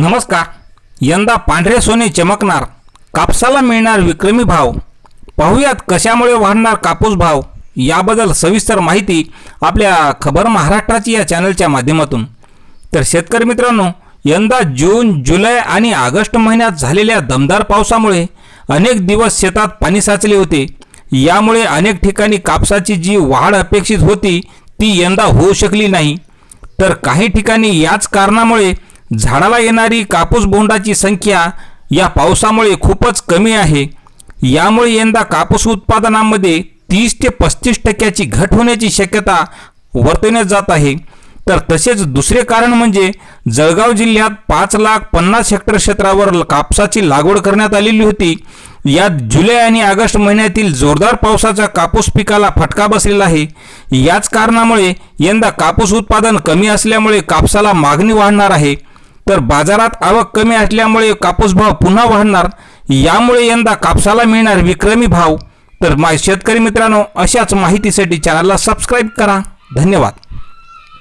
नमस्कार. यंदा पांढरे सोने चमकणार कापसाला मिळणार विक्रमी भाव. पाहुयात कशामुळे वाढणार कापूस भाव याबद्दल सविस्तर माहिती आपल्या खबर महाराष्ट्राची या चॅनलच्या माध्यमातून. तर शेतकरी मित्रांनो यंदा जून जुलै आणि ऑगस्ट महिन्यात झालेल्या दमदार पावसामुळे अनेक दिवस शेतात पाणी साचले होते. यामुळे अनेक ठिकाणी कापसाची जी वाढ अपेक्षित होती ती यंदा होऊ शकली नाही. तर काही ठिकाणी याच कारणामुळे झाडाला येणारी कापूस बोंडाची संख्या या पावसामुळे खूपच कमी आहे. यामुळे यंदा कापूस उत्पादनामध्ये तीस ते पस्तीस टक्क्याची घट होण्याची शक्यता वर्तवण्यात जात आहे. तर तसेच दुसरे कारण म्हणजे जळगाव जिल्ह्यात पाच लाख पन्नास हेक्टर क्षेत्रावर कापसाची लागवड करण्यात आलेली होती. यात जुलै आणि ऑगस्ट महिन्यातील जोरदार पावसाचा कापूस पिकाला फटका बसलेला आहे. याच कारणामुळे यंदा कापूस उत्पादन कमी असल्यामुळे कापसाला मागणी वाढणार आहे. तर बाजारात आवक कमी असल्यामुळे कापूस भाव पुन्हा वाढणार यामुळे यंदा कापसाला मिळणार विक्रमी भाव. तर माय शेतकरी मित्रांनो अशाच माहितीसाठी चॅनलला सबस्क्राईब करा. धन्यवाद.